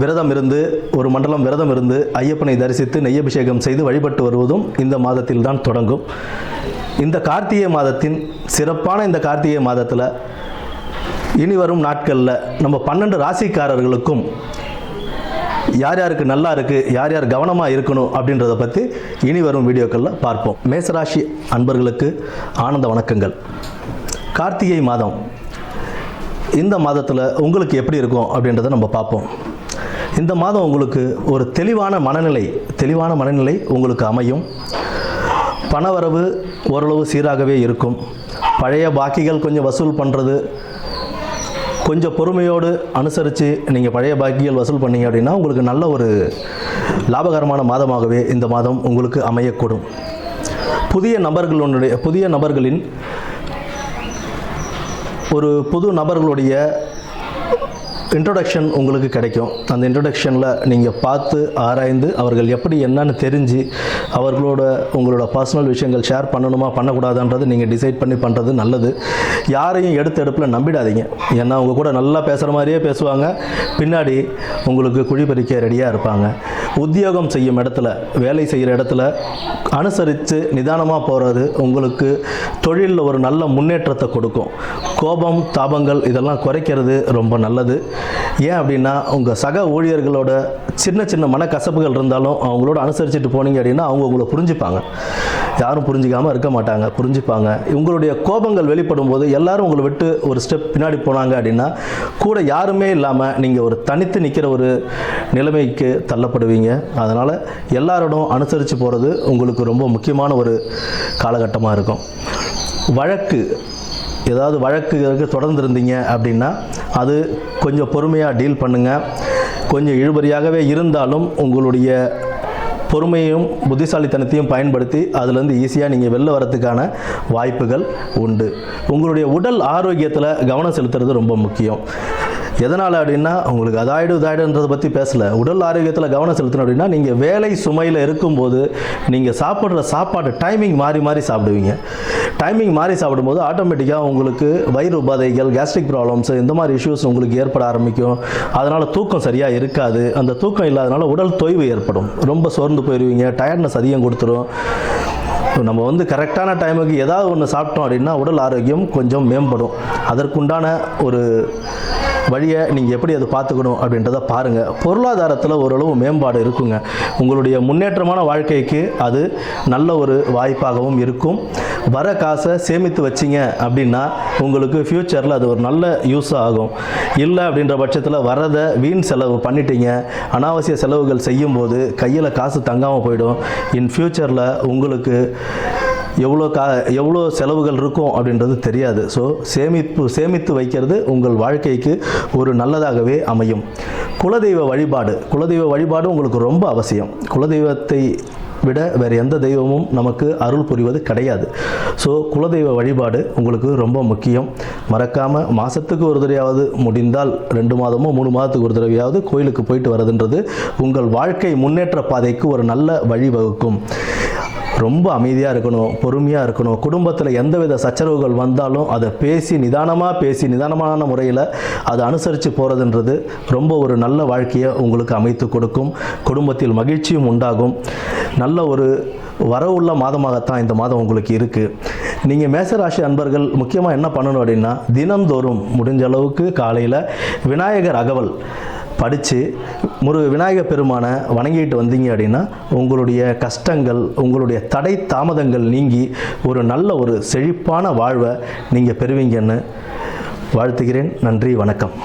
விரதம் இருந்து ஒரு மண்டலம் விரதம் இருந்து ஐயப்பனை தரிசித்து நெய்யபிஷேகம் செய்து வழிபட்டு வருவதும் இந்த மாதத்தில் தான் தொடங்கும். இந்த கார்த்திகை மாதத்தின் சிறப்பான இந்த கார்த்திகை மாதத்தில் இனி வரும் நாட்களில் நம்ம பன்னெண்டு ராசிக்காரர்களுக்கும் யார் யாருக்கு நல்லா இருக்குது யார் யார் கவனமாக இருக்கணும் அப்படின்றத பற்றி இனி வரும் வீடியோக்களில் பார்ப்போம். மேசராசி அன்பர்களுக்கு ஆனந்த வணக்கங்கள். கார்த்திகை மாதம் இந்த மாதத்தில் உங்களுக்கு எப்படி இருக்கும் அப்படின்றத நம்ம பார்ப்போம். இந்த மாதம் உங்களுக்கு ஒரு தெளிவான மனநிலை தெளிவான மனநிலை உங்களுக்கு அமையும். பணவரவு ஓரளவு சீராகவே இருக்கும். பழைய பாக்கிகள் கொஞ்சம் வசூல் பண்ணுறது கொஞ்சம் பொறுமையோடு அனுசரித்து நீங்கள் பழைய பாக்கிகள் வசூல் பண்ணீங்க அப்படின்னா உங்களுக்கு நல்ல ஒரு லாபகரமான மாதமாகவே இந்த மாதம் உங்களுக்கு அமையக்கூடும். புதிய நபர்களுடைய புதிய நபர்களின் ஒரு புது நபர்களுடைய இன்ட்ரொடக்ஷன் உங்களுக்கு கிடைக்கும். அந்த இன்ட்ரொடக்ஷனில் நீங்கள் பார்த்து ஆராய்ந்து அவர்கள் எப்படி என்னன்னு தெரிஞ்சு அவர்களோட உங்களோட பர்சனல் விஷயங்கள் ஷேர் பண்ணணுமா பண்ணக்கூடாதுன்றது நீங்கள் டிசைட் பண்ணி பண்ணுறது நல்லது. யாரையும் எடுத்து எடுப்பில் நம்பிடாதீங்க. ஏன்னா அவங்க கூட நல்லா பேசுகிற மாதிரியே பேசுவாங்க. பின்னாடி உங்களுக்கு குழி பறிக்க ரெடியாக இருப்பாங்க. உத்தியோகம் செய்யும் இடத்துல வேலை செய்கிற இடத்துல அனுசரித்து நிதானமாக போகிறது உங்களுக்கு தொழிலில் ஒரு நல்ல முன்னேற்றத்தை கொடுக்கும். கோபம் தாபங்கள் இதெல்லாம் குறைக்கிறது ரொம்ப நல்லது. ஏன் அப்படின்னா உங்கள் சக ஊழியர்களோட சின்ன சின்ன மனக்கசப்புகள் இருந்தாலும் அவங்களோட அனுசரிச்சுட்டு போனீங்க அப்படின்னா அவங்க உங்களை புரிஞ்சுப்பாங்க. யாரும் புரிஞ்சிக்காமல் இருக்க மாட்டாங்க புரிஞ்சுப்பாங்க. உங்களுடைய கோபங்கள் வெளிப்படும் போது எல்லாரும் உங்களை விட்டு ஒரு ஸ்டெப் பின்னாடி போனாங்க அப்படின்னா கூட யாருமே இல்லாமல் நீங்கள் ஒரு தனித்து நிற்கிற ஒரு நிலைமைக்கு தள்ளப்படுவீங்க. அதனால் எல்லாரோடும் அனுசரித்து போகிறது உங்களுக்கு ரொம்ப முக்கியமான ஒரு காலகட்டமாக இருக்கும். வழக்கு ஏதாவது வழக்கு தொடர்ந்து இருந்தீங்க அப்படின்னா அது கொஞ்சம் பொறுமையாக டீல் பண்ணுங்கள் கொஞ்சம் இழுபறியாகவே இருந்தாலும் உங்களுடைய பொறுமையும் புத்திசாலித்தனத்தையும் பயன்படுத்தி அதுலேருந்து ஈஸியாக நீங்கள் வெளில வரத்துக்கான வாய்ப்புகள் உண்டு. உங்களுடைய உடல் ஆரோக்கியத்தில் கவனம் செலுத்துறது ரொம்ப முக்கியம். எதனால் அப்படின்னா உங்களுக்கு அதாயிடு இதாயிடுன்றதை பற்றி பேசலை. உடல் ஆரோக்கியத்தில் கவனம் செலுத்தணும் அப்படின்னா நீங்கள் வேலை சுமையில் இருக்கும்போது நீங்கள் சாப்பிட்ற சாப்பாடு டைமிங் மாறி மாறி சாப்பிடுவீங்க. டைமிங் மாறி சாப்பிடும்போது ஆட்டோமேட்டிக்காக உங்களுக்கு வயிறு உபாதைகள் கேஸ்ட்ரிக் ப்ராப்ளம்ஸ் இந்த மாதிரி இஷ்யூஸ் உங்களுக்கு ஏற்பட ஆரம்பிக்கும். அதனால் தூக்கம் சரியாக இருக்காது. அந்த தூக்கம் இல்லாதனால உடல் தொய்வு ஏற்படும். ரொம்ப சோர்ந்து போயிடுவீங்க டயர்ட்னஸ் அதிகம் கொடுத்துரும். நம்ம வந்து கரெக்டான டைமுக்கு ஏதாவது ஒன்று சாப்பிட்டோம் அப்படின்னா உடல் ஆரோக்கியம் கொஞ்சம் மேம்படும். அதற்குண்டான ஒரு வழியை நீங்கள் எப்படி அதை பார்த்துக்கணும் அப்படின்றத பாருங்கள் பொருளாதாரத்தில் ஓரளவு மேம்பாடு இருக்குங்க. உங்களுடைய முன்னேற்றமான வாழ்க்கைக்கு அது நல்ல ஒரு வாய்ப்பாகவும் இருக்கும். வர காசை சேமித்து வச்சிங்க அப்படின்னா உங்களுக்கு ஃப்யூச்சரில் அது ஒரு நல்ல யூஸ் ஆகும். இல்லை அப்படின்ற பட்சத்தில் வரதை வீண் செலவு பண்ணிட்டீங்க. அனாவசிய செலவுகள் செய்யும்போது கையில் காசு தங்காமல் போயிடும். இன் ஃப்யூச்சரில் உங்களுக்கு எவ்வளோ கா எவ்வளோ செலவுகள் இருக்கும் அப்படின்றது தெரியாது. ஸோ சேமிப்பு சேமித்து வைக்கிறது உங்கள் வாழ்க்கைக்கு ஒரு நல்லதாகவே அமையும். குலதெய்வ வழிபாடு. குலதெய்வ வழிபாடு உங்களுக்கு ரொம்ப அவசியம். குலதெய்வத்தை விட வேறு எந்த தெய்வமும் நமக்கு அருள் புரிவது கிடையாது. ஸோ குலதெய்வ வழிபாடு உங்களுக்கு ரொம்ப முக்கியம். மறக்காமல் மாதத்துக்கு ஒரு தடவையாவது முடிந்தால் ரெண்டு மாதமோ மூணு மாதத்துக்கு ஒரு தடவையாவது கோயிலுக்கு போயிட்டு வரதுன்றது உங்கள் வாழ்க்கை முன்னேற்ற பாதைக்கு ஒரு நல்ல வழிவகுக்கும். ரொம்ப அமைதியாக இருக்கணும் பொறுமையாக இருக்கணும். குடும்பத்தில் எந்தவித சச்சரவுகள் வந்தாலும் அதை பேசி நிதானமாக பேசி நிதானமான முறையில் அதை அனுசரித்து போகிறதுன்றது ரொம்ப ஒரு நல்ல வாழ்க்கையை உங்களுக்கு அமைத்து கொடுக்கும். குடும்பத்தில் மகிழ்ச்சியும் உண்டாகும். நல்ல ஒரு வரவுள்ள மாதமாகத்தான் இந்த மாதம் உங்களுக்கு இருக்குது நீங்கள் மேசராசி அன்பர்கள் முக்கியமாக என்ன பண்ணணும் அப்படின்னா தினந்தோறும் முடிஞ்ச அளவுக்கு காலையில் விநாயகர் அகவல் படித்து முரு விநாயக பெருமானை வணங்கிட்டு வந்தீங்க அப்படின்னா உங்களுடைய கஷ்டங்கள் உங்களுடைய தடை தாமதங்கள் நீங்கி ஒரு நல்ல ஒரு செழிப்பான வாழ்வை நீங்கள் பெறுவீங்கன்னு வாழ்த்துகிறேன். நன்றி வணக்கம்.